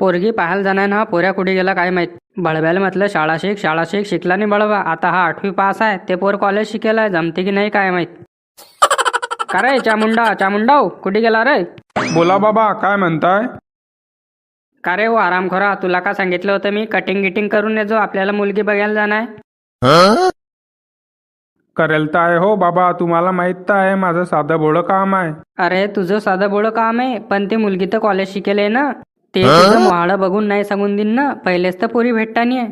पोरगी पाहायला जाणार ना पोऱ्या कुठे गेला काय माहीत? बळव्याला म्हटलं शाळा शिक शाळा शिक शिकला नाही बळवा आता हा आठवी पास आहे ते पोर कॉलेज शिकेलाय जमते की नाही काय माहीत? का रे चामुंडा चामुंडा कुठे गेला रे? बोला बाबा काय म्हणताय? का रे हो आरामखोरा तुला का सांगितलं होतं मी? कटिंग गिटिंग करून येजो आपल्याला मुलगी बघायला जाणार आहे. करेल तर आहे हो बाबा तुम्हाला माहीत तर आहे माझं साधं भोळं काम आहे. अरे तुझं साधं बोळं काम आहे पण ते मुलगी तर कॉलेज शिकेल आहे ना? ते तुझं मोहाळं बघून नाही सांगून देईन ना. पहिलेच तर पोरी भेटतानी आहे.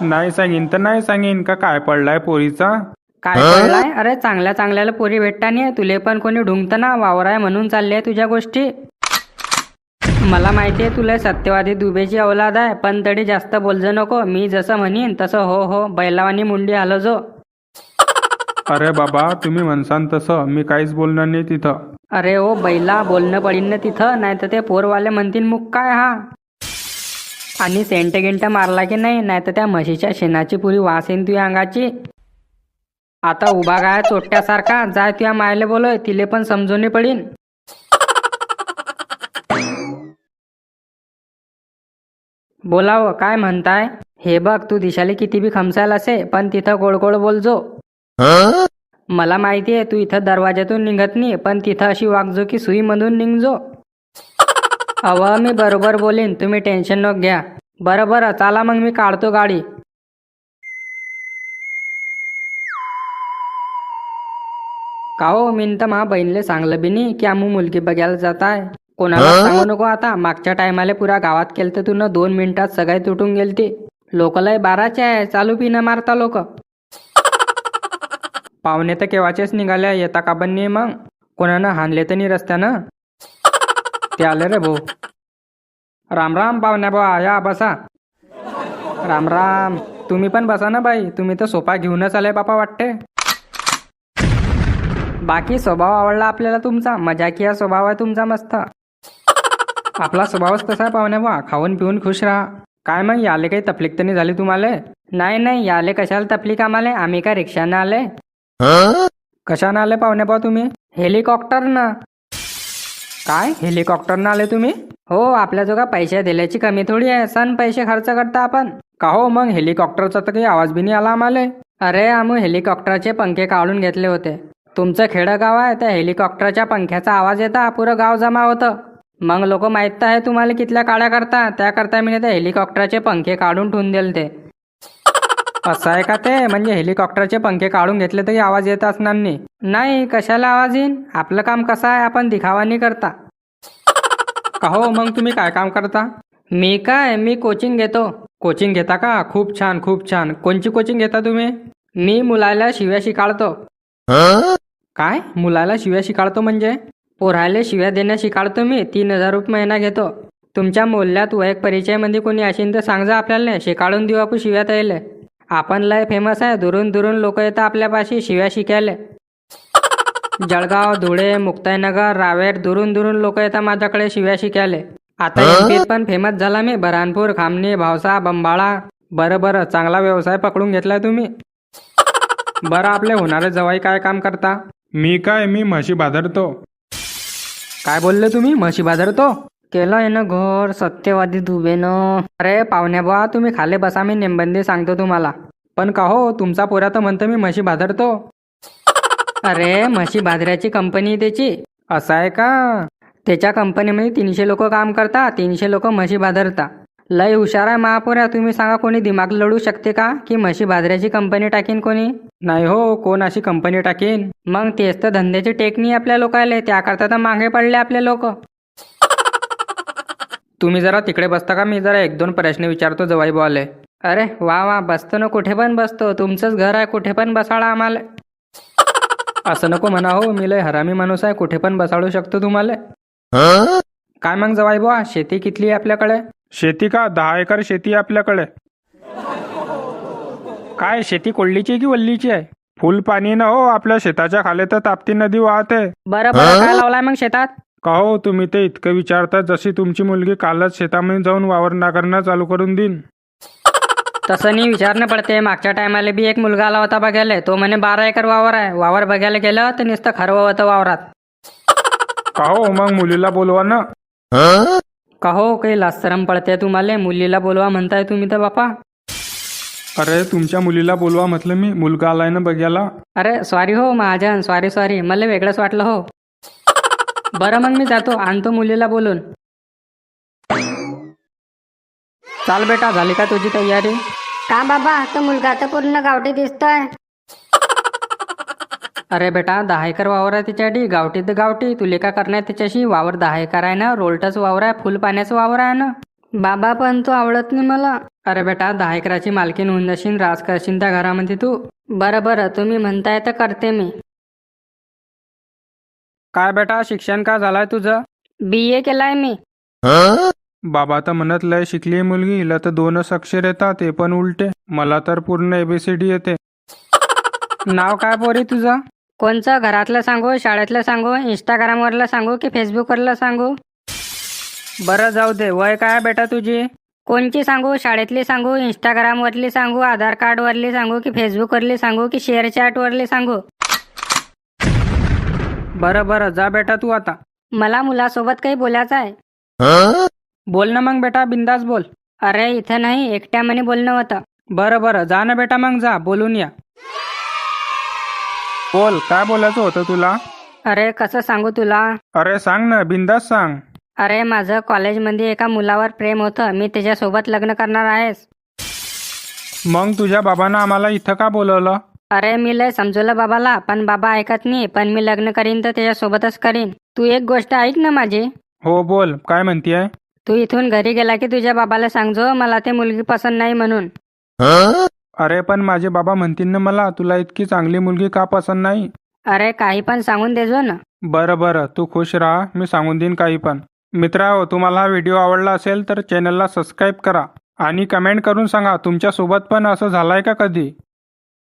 नाही सांगीन तर नाही सांगीन. का काय पडलाय पोरीचा? काय पडलाय? अरे चांगल्या चांगल्याला पोरी भेटतानी आहे. तुले पण कोणी ढुंगतं ना? वावर आहे म्हणून चालली तुझ्या गोष्टी. मला माहिती आहे तुला सत्यवादी दुबेची औलाद आहे. पण तरी जास्त बोलजो नको. मी जसं म्हणीन तसं हो हो. बैलावानी मुंडी हलवजो अरे बाबा तुम्ही म्हणसान तसं. मी काहीच बोलणार नाही तिथं. अरे ओ बैला बोलणं पडीन ना तिथं नाही तर ते पोरवाले म्हणतील मुख काय हा? आणि सेंट गिंट मारला की नाही नाही तर त्या म्हशीच्या शेणाची पुरी वास येईन तुझ्या अंगाची. आता उभा गाय चोट्यासारखा जाय तुझ्या मायले बोलोय तिले पण समजून पडीन. बोलावं काय म्हणताय? हे बघ तू दिशाले किती बी खमसायला असे पण तिथं गोड गोड बोलजो. मला माहिती आहे तू इथं दरवाजातून निघत नाही पण तिथं अशी वागजो की सुईमधून निघजो. अव मी बरोबर बोलीन तुम्ही टेन्शन नको घ्या. बरं बरं चला मग मी काढतो गाडी. का हो मी तर मा बहिणीला सांगलं बी नाही की आम्ही मुलगी बघायला जात आहे कोणाला सांगू नको आता. मागच्या टायमाला पुरा गावात केलं तर तुनं दोन मिनिटात सगळे तुटून गेलते. लोक लय बाराचे आहे चालू न मारता लोक. पाहुणे तर केव्हाचेच निघाले येता का पण नाही मग? कोणानं हाणले तर नाही रस्त्यानं? ते आले रे भाऊ. राम राम पाहुण्या भाऊ या बसा. राम राम. तुम्ही पण बसा ना बाई. तुम्ही तर सोफा घेऊनच आलाय बापा वाटते. बाकी स्वभाव आवडला आपल्याला तुमचा. मजाकिया स्वभाव आहे तुमचा मस्त. आपला स्वभावच तसा आहे पाहुण्या बा खाऊन पिऊन खुश राहा. काय मग याले काही तकलीफ तर नाही झाली तुम्हाला? नाही नाही याले कशाला तकलीफ आम्हाला? आम्ही काय रिक्षानं आले? कशानं आले पाहुणे पाव तुम्ही? हेलिकॉप्टरनं काय? हेलिकॉप्टरनं आले तुम्ही? हो आपल्या जोगा पैसे दिल्याची कमी थोडी आहे. सण पैसे खर्च करता आपण. का हो? मग हेलिकॉप्टरचा तर काही आवाज बी नाही आला आम्हाला. अरे आम्ही हेलिकॉप्टरचे पंखे काढून घेतले होते. तुमचं खेडं आहे त्या हेलिकॉप्टरच्या पंख्याचा आवाज येता पुरं गाव जमा होतं. मग लोक माहीत आहे तुम्हाला कितल्या काड्या करता. त्याकरता मी त्या हेलिकॉप्टरचे पंखे काढून ठेवून दिले ते असं आहे का ते? म्हणजे हेलिकॉप्टरचे पंखे काढून घेतले तरी आवाज येत असणार नाही नाही कशाला आवाज येईन? आपलं काम कसं आहे? आपण दिखावा नाही करता. का हो मग तुम्ही काय काम करता? मी काय? मी कोचिंग घेतो. कोचिंग घेता का? खूप छान खूप छान. कोणची कोचिंग घेता तुम्ही? मी मुलाला शिव्या शिकाळतो. काय? मुलाला शिव्या शिकाळतो म्हणजे? पोराले शिव्या देण्या शिकाळतो मी. तीन हजार रुपये महिना घेतो. तुमच्या मोल्ल्यात वैयक परिचयमध्ये कोणी असेल तर सांग जा आपल्याला. शिकाळून देऊ आपण शिव्या त्याले आपण लय फेमस आहे. दुरून दुरून लोक येतात आपल्यापाशी. शिव्या शिकायला. जळगाव धुळे मुक्ताईनगर रावेर दुरून दुरून लोक येतात माझ्याकडे. शिव्या शिकायला. आता एमपीत पण फेमस झाला मी. बऱ्हाणपूर खामणी भावसा बंबाळा. बरं बरं. चांगला व्यवसाय पकडून घेतलाय तुम्ही. बरं आपले होणारे जवाई काय काम करता? मी काय? मी म्हशी बाजारतो. काय बोलले तुम्ही? म्हशी बाजारतो? केलं आहे ना घोर सत्यवादी दुबेनं. अरे पाहुण्या बा तुम्ही खाले बसा मी नेमबंदी सांगतो तुम्हाला. पण का हो तुमचा पोरा तर म्हणतो मी म्हशी बाजारतो अरे म्हशी बाजऱ्याची कंपनी त्याची. असं आहे का? त्याच्या कंपनीमध्ये तीनशे लोक काम करता तीनशे लोक म्हशी बाजारता लय हुशार आहे महापोऱ्या तुम्ही सांगा कोणी दिमाग लढू शकते का? की म्हशी बाजऱ्याची कंपनी टाकीन कोणी? नाही हो कोण अशी कंपनी टाकीन? मग तेच तर धंद्याची टेकनी आपल्या लोकायले त्याकरता तर मागे पडले आपले लोक. तुम्ही जरा तिकडे बसता का? मी जरा एक दोन प्रश्न विचारतो जवाई बोले. अरे वा वा बसतो ना कुठे पण बसतो. तुमचंच घर आहे कुठे पण बसाळा आम्हाला. असं नको म्हणा हो मी लय हरामी माणूस आहे कुठे पण बसाडू शकतो तुम्हाला. काय मग जवाई बुवा शेती कितली आहे आपल्याकडे? शेती का? दहा एकर शेती आहे आपल्याकडे. काय शेती कोल्डीची आहे की वल्लीची आहे? फुल पाणी ना हो आपल्या शेताच्या खाली तर ताप्ती नदी वाहते. बरं बरं काय लावलाय मग शेतात? का हो तुम्ही ते इतकं विचारता जशी तुमची मुलगी कालच शेतामध्ये जाऊन वावर नांगरणं चालू करून देईन. तसं नाही विचारणं पडते. मागच्या टायमाला बी एक मुलगा आला होता बघायला. तो म्हणे बारा एकर वावर आहे. वावर बघायला गेलं तर नुसतं खरवं होतं वावरात. का हो मग मुलीला बोलवा ना. का हो काही लास्तरम पडते तुम्हाला. मुलीला बोलवा म्हणताय तुम्ही तर बापा. अरे तुमच्या मुलीला बोलवा म्हटलं मी. मुलगा आलाय ना बघायला. अरे सॉरी हो महाजन. सॉरी सॉरी मला वेगळंच वाटलं हो. बरं मग मी जातो. आणतो मुलीला बोलून. चाल बेटा झाली का तुझी तयारी? का बाबा? तो मुलगा तर पूर्ण गावठी दिसतोय. अरे बेटा दहा एकर वावर आहे तिच्यासाठी. गावठी तर गावठी. तुले का करणार त्याच्याशी वावर दहा एकर आहे ना. रोलटाच वावर आहे. फुल पाण्याचं वावर आहे ना. बाबा पण तो आवडत नाही मला. अरे बेटा दहा एकराची मालकीन होऊन जाशील राज करशील त्या घरामध्ये तू. बरं बरं. तुम्ही म्हणताय तर करते मी. काय बेटा शिक्षण का झालंय तुझं? बी ए केलाय मी. बाबा तर म्हणत लय शिकली मुलगी हिला तर दोनच अक्षर येतात ते पण उलटे. मला तर पूर्ण एबीसीडी येते. नाव काय पोरी तुझं? कोणचं? घरातलं सांगू शाळेतलं सांगू इंस्टाग्रामवरलं सांगू की फेसबुकवरलं सांगू? बरं जाऊ दे. वय काय बेटा तुझी? कोणची सांगू? शाळेतली सांगू इंस्टाग्रामवरली सांगू आधार कार्डवरली सांगू की फेसबुकवरली सांगू की शेअर चॅटवरली सांगू? बरं बरं जा बेटा तू आता. मला मुलासोबत काही बोलायचं आहे? बोल ना मग बेटा बिंदास बोल. अरे इथं नाही एकट्या मनी बोलणं होतं. बरं बरं जा ना बेटा मग जा बोलून या. बोल काय बोलायचं होतं तुला? अरे कसं सांगू तुला? अरे सांग ना बिंदास सांग. अरे माझं कॉलेजमध्ये एका मुलावर प्रेम होतं. मी त्याच्यासोबत लग्न करणार आहेस. मग तुझ्या बाबांना आम्हाला इथं का बोलवलं? अरे मी लय समजवलं बाबाला पण बाबा ऐकत नाही पण मी लग्न करीन तर त्याच्यासोबतच करीन. तू एक गोष्ट ऐक ना माझी. हो बोल काय म्हणतीये? तू इथून घरी गेला की तुझ्या बाबाला सांगजो मला ते मुलगी पसंत नाही म्हणून. अरे पण माझे बाबा म्हणतील ना मला तुला इतकी चांगली मुलगी का पसंत नाही? अरे काही पण सांगून देजो ना. बरं बरं तू खुश राहा मी सांगून देईन काही पण. मित्रांनो तुम्हाला हा व्हिडिओ आवडला असेल तर चॅनलला सबस्क्राईब करा आणि कमेंट करून सांगा तुमच्यासोबत पण असं झालंय का कधी?